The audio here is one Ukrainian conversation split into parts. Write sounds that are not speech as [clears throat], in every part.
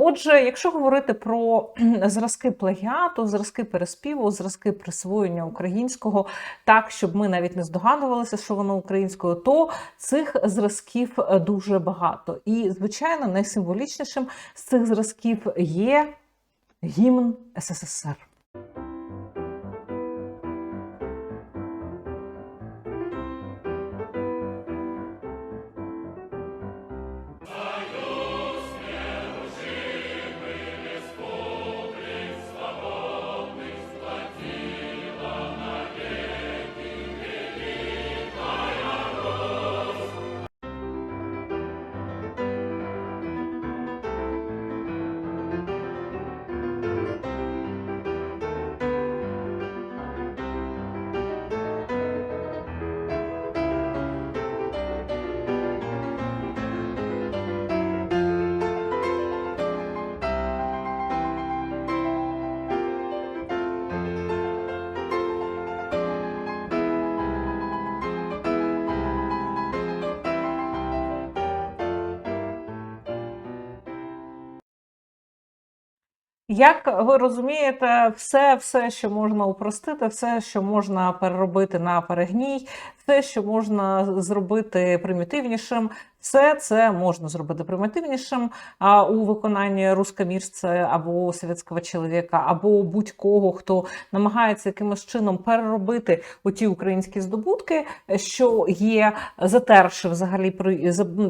Отже, якщо говорити про [clears throat] зразки плагіату, зразки переспіву, зразки присвоєння українського, так щоб ми навіть не здогадувалися, що воно українською, то цих зразків е, дуже багато. І, звичайно, найсимволічнішим з цих зразків є гімн СССР. Як ви розумієте, все, все, що можна упростити, все, що можна переробити на перегній, все, що можна зробити примітивнішим, все це можна зробити примітивнішим а, у виконанні рускомірця або совєтського чоловіка, або будь-кого, хто намагається якимось чином переробити оті українські здобутки, що є, затерши взагалі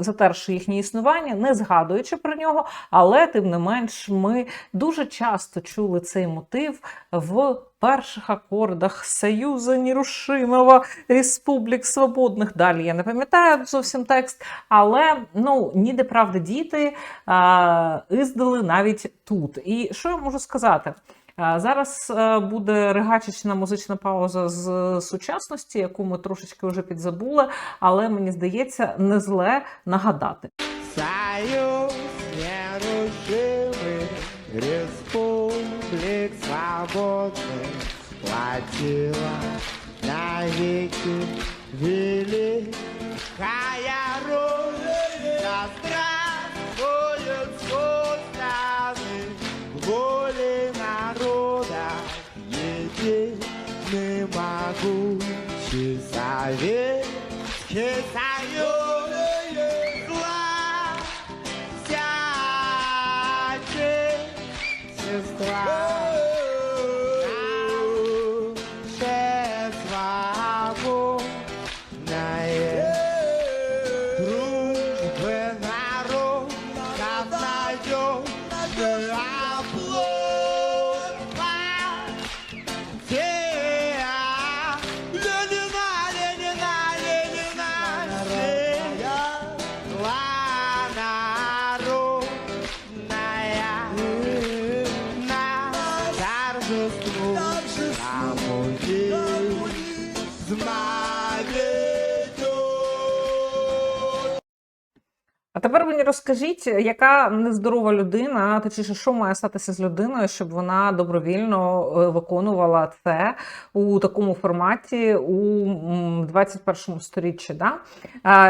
затерши їхнє існування, не згадуючи про нього, але тим не менш ми дуже часто чули цей мотив в перших акордах Союза Нерушимого Республік Свободних. Далі я не пам'ятаю зовсім текст, але ну ніде правда діти а, іздали навіть тут. І що я можу сказати? Зараз е, буде ригачечна музична пауза з сучасності, яку ми трошечки вже підзабули, але мені здається, не зле нагадати. Платила навеки великая Родина. Здравствует созданы воли народа, единый могучий Советский Союз. Тепер мені розкажіть, яка нездорова людина, точніше, що має статися з людиною, щоб вона добровільно е, виконувала це у такому форматі у м, 21 сторіччі. Да?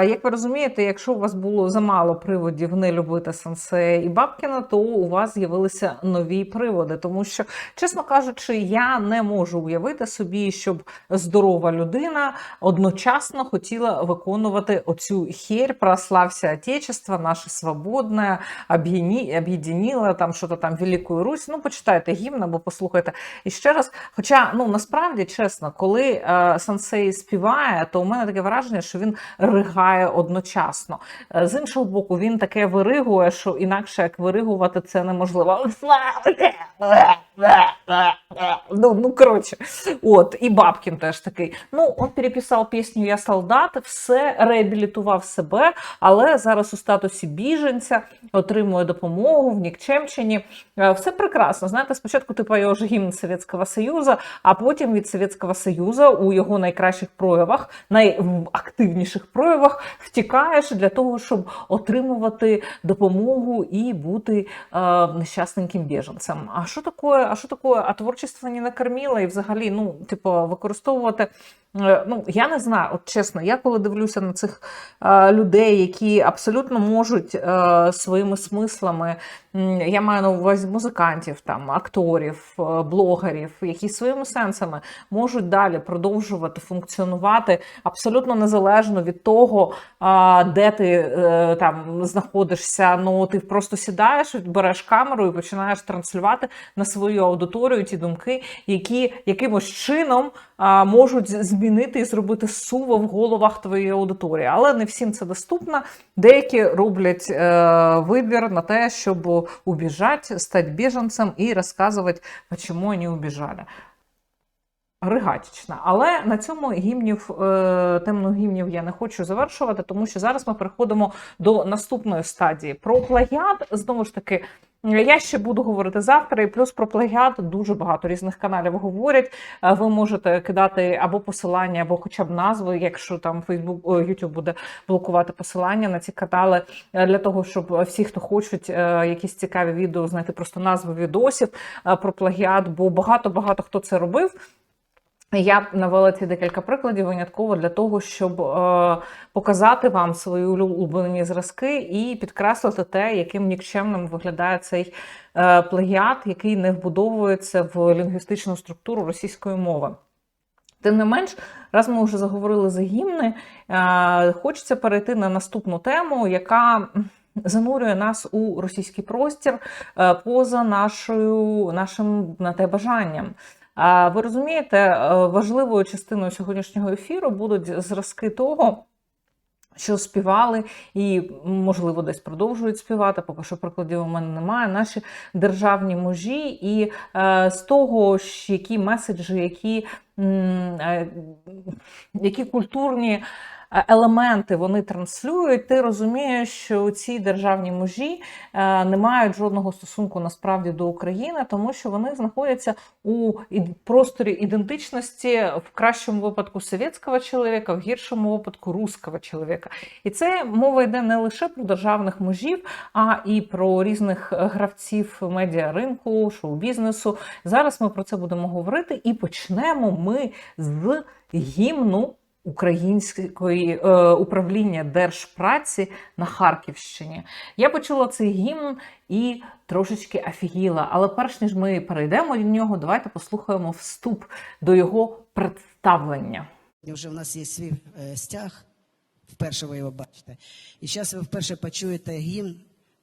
Як ви розумієте, якщо у вас було замало приводів не любити Сенсе і Бабкіна, то у вас з'явилися нові приводи. Тому що, чесно кажучи, я не можу уявити собі, щоб здорова людина одночасно хотіла виконувати оцю херь прослався Отечество, наше свободне, об'єні- об'єдніло там що-то там Великою Русь. Ну, почитайте гімн або послухайте. І ще раз, хоча ну насправді чесно, коли е, сенсей співає, то у мене таке враження, що він ригає одночасно. Е, з іншого боку, він таке виригує, що інакше як виригувати це неможливо. Ну, ну коротше, от, і Бабкін теж такий. Ну, он переписав пісню Я солдат, все реабілітував себе, але зараз у статусі біженця отримує допомогу в Нікчемчині. Е, Все прекрасно. Знаєте, спочатку ти поєш гімн Совєтського Союзу, а потім від Совєтського Союзу у його найкращих проявах, найактивніших проявах втікаєш для того, щоб отримувати допомогу і бути е, нещасненьким біженцем. А що таке а що таке, а творчество не накорміло, і взагалі, ну, типу, використовувати. е, Ну, я не знаю, от чесно, я коли дивлюся на цих е, людей, які абсолютно можуть е, своїми смислами, я маю на увазі музикантів, там, акторів, блогерів, які своїми сенсами можуть далі продовжувати функціонувати абсолютно незалежно від того, де ти там знаходишся. Ну ти просто сідаєш, береш камеру і починаєш транслювати на свою аудиторію ті думки, які якимось чином а, можуть змінити і зробити суво в головах твоєї аудиторії. Але не всім це доступно. Деякі роблять е, вибір на те, щоб убіжати, стати біженцем і розказувати, чому вони убіжали. Ригатічна. Але на цьому гімнів, е, темну гімнів я не хочу завершувати, тому що зараз ми переходимо до наступної стадії. Про плагіат, знову ж таки, я ще буду говорити завтра, і плюс про плагіат дуже багато різних каналів говорять. Е, Ви можете кидати або посилання, або хоча б назви, якщо там о, YouTube буде блокувати посилання на ці канали, е, для того, щоб всі, хто хочуть якісь цікаві відео, знайти просто назви відосів про плагіат, бо багато-багато хто це робив. Я б навела ці декілька прикладів винятково для того, щоб е, показати вам свої улюблені зразки і підкреслити те, яким нікчемним виглядає цей е, плагіат, який не вбудовується в лінгвістичну структуру російської мови. Тим не менш, раз ми вже заговорили за гімни, е, хочеться перейти на наступну тему, яка занурює нас у російський простір е, поза нашою, нашим на те бажанням. А ви розумієте, е, важливою частиною сьогоднішнього ефіру будуть зразки того. Що співали і, можливо, десь продовжують співати, поки що прикладів у мене немає. Наші державні мужі, і е, з того, які меседжі, які, е, які культурні елементи вони транслюють, ти розумієш, що ці державні мужі е, не мають жодного стосунку насправді до України, тому що вони знаходяться у просторі ідентичності в кращому випадку совєтського чоловіка, в гіршому випадку русского чоловіка. І це мова йде не лише про державних мужів, а і про різних е, гравців медіаринку, шоу-бізнесу. Зараз ми про це будемо говорити, і почнемо ми з гімну. Української е, управління держпраці на Харківщині. Я почула цей гімн і трошечки афігіла. Але перш ніж ми перейдемо до нього, давайте послухаємо вступ до його представлення. І вже в нас є свій е, стяг, вперше ви його бачите. І зараз ви вперше почуєте гімн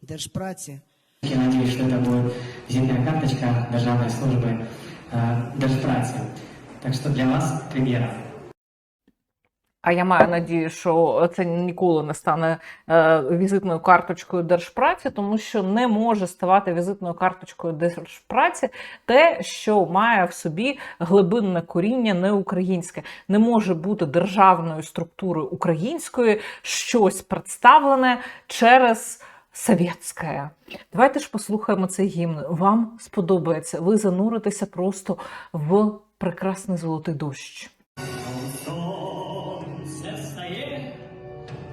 держпраці. Я надеюсь, что это будет зимняя карточка Державной службы э, Держпраці. Так что для вас премьера. А я маю надію, що це ніколи не стане е, візитною карточкою держпраці, тому що не може ставати візитною карточкою держпраці те, що має в собі глибинне коріння неукраїнське. Не може бути державною структурою української щось представлене через. Совєтське. Давайте ж послухаємо цей гімн. Вам сподобається. Ви зануритеся просто в прекрасний золотий дощ.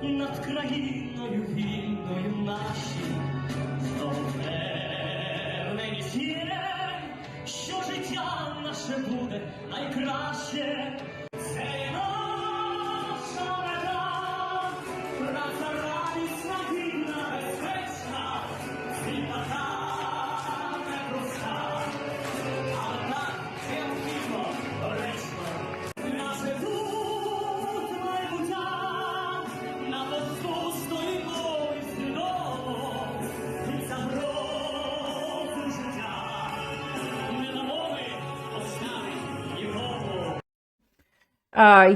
Над країною вільною наші, впевненість є, що життя наше буде найкраще.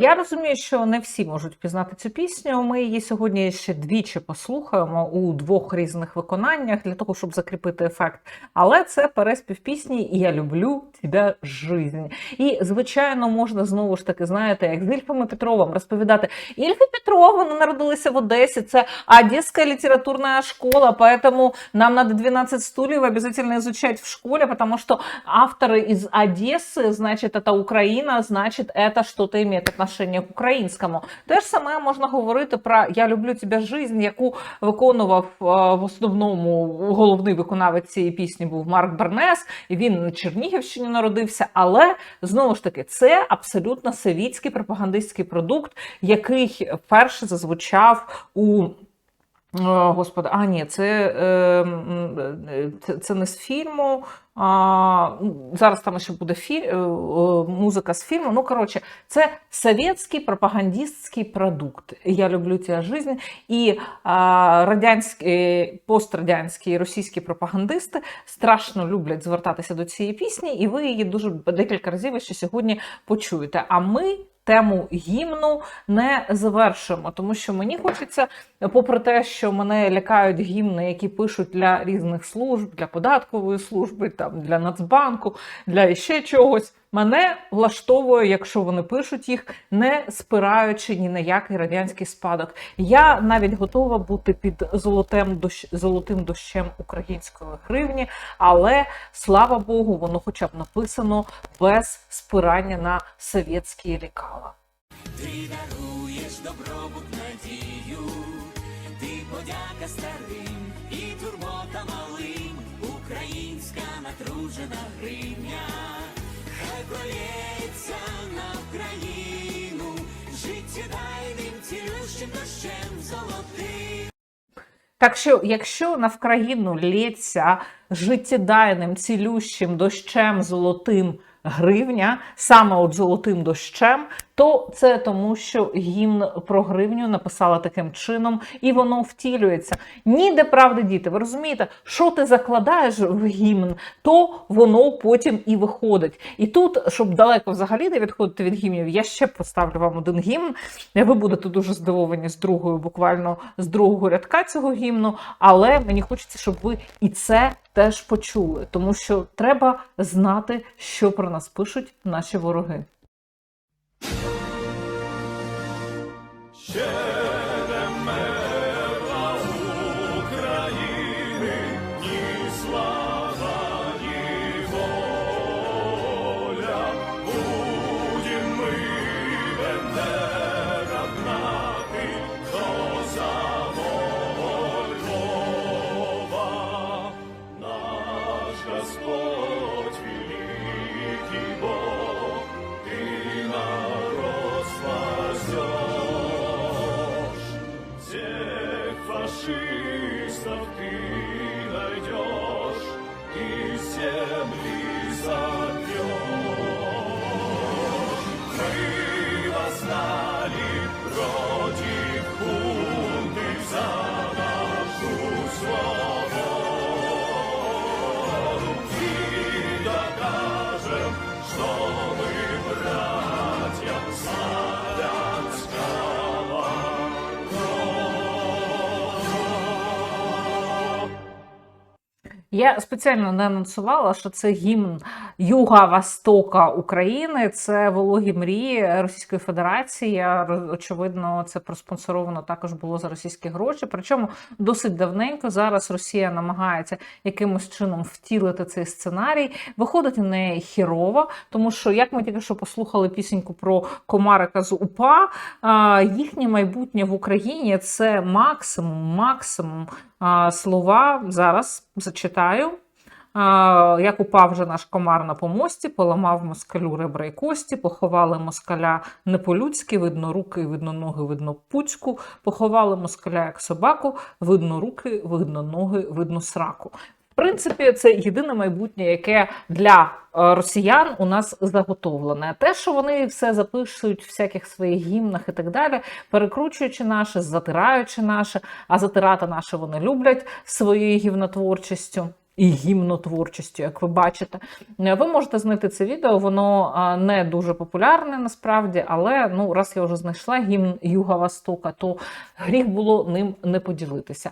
Я розумію, що не всі можуть пізнати цю пісню. Ми її сьогодні ще двічі послухаємо у двох різних виконаннях для того, щоб закріпити ефект. Але це переспів пісні «Я люблю тебе жизнь». І, звичайно, можна знову ж таки, знаєте, як з Ільфами Петровим розповідати. Ільфи Петрова, вони народилися в Одесі, це Одесская литературная школа, поэтому нам надо 12 стульев обязательно изучать в школе, потому что авторы из Одессы, значит, это Украина, значит, это что-то имеет имеет отношение к українському. Те ж саме можна говорити про Я люблю тебе жизнь, яку виконував е, в основному головний виконавець цієї пісні був Марк Бернес, і він на Чернігівщині народився. Але знову ж таки, це абсолютно совітський пропагандистський продукт, який вперше зазвучав у. О, Господи, а ні, це, е, е, це, це не з фільму. А, зараз там ще буде філь, е, е, музика з фільму. Ну, коротше, це совєтський пропагандистський продукт. Я люблю ця жизнь. І а, радянські, пострадянські і російські пропагандисти страшно люблять звертатися до цієї пісні, і ви її дуже декілька разів ще сьогодні почуєте. А ми. Тему гімну не завершимо, тому що мені хочеться, попри те, що мене лякають гімни, які пишуть для різних служб, для податкової служби, там для Нацбанку, для ще чогось. Мене влаштовує, якщо вони пишуть їх, не спираючи ні на який радянський спадок. Я навіть готова бути під золотим дощ, золотим дощем української гривні, але слава Богу, воно хоча б написано без спирання на совєтські лікала. Ти даруєш добробут надію, ти подяка старим і турбота малим, українська натружена гривня, цілющим дощем золотим. Так що, якщо на Вкраїну лється життєдайним, цілющим дощем золотим гривня, саме от золотим дощем, то це тому, що гімн про гривню написала таким чином, і воно втілюється. Ніде правди діти. Ви розумієте, що ти закладаєш в гімн, то воно потім і виходить. І тут, щоб далеко взагалі не відходити від гімнів, я ще поставлю вам один гімн. Ви будете дуже здивовані з другою, буквально з другого рядка цього гімну. Але мені хочеться, щоб ви і це теж почули, тому що треба знати, що про нас пишуть наші вороги. України, фашистов ты найдешь и земли забьешь. Я спеціально не анонсувала, що це гімн Юга Востока України. Це вологі мрії Російської Федерації. Очевидно, це проспонсоровано також було за російські гроші. Причому досить давненько зараз Росія намагається якимось чином втілити цей сценарій. Виходить у неї хірово, тому що як ми тільки що послухали пісеньку про комарика з УПА, їхнє майбутнє в Україні це максимум, максимум слова. Зараз зачитаю. Як упав вже наш комар на помості, поламав москалю ребра й кості, поховали москаля не по-людськи, видно руки, видно ноги, видно пуцьку, поховали москаля як собаку, видно руки, видно ноги, видно сраку. Принципі, це єдине майбутнє, яке для е, росіян у нас заготовлене. Те, що вони все запишуть в всяких своїх гімнах і так далі, перекручуючи наше, затираючи наше, а затирати наше вони люблять своєю гівнотворчістю. І гімнотворчістю, як ви бачите, Е, ви можете знайти це відео, воно не дуже популярне насправді, але ну раз я вже знайшла гімн Юга Востока, то гріх було ним не поділитися.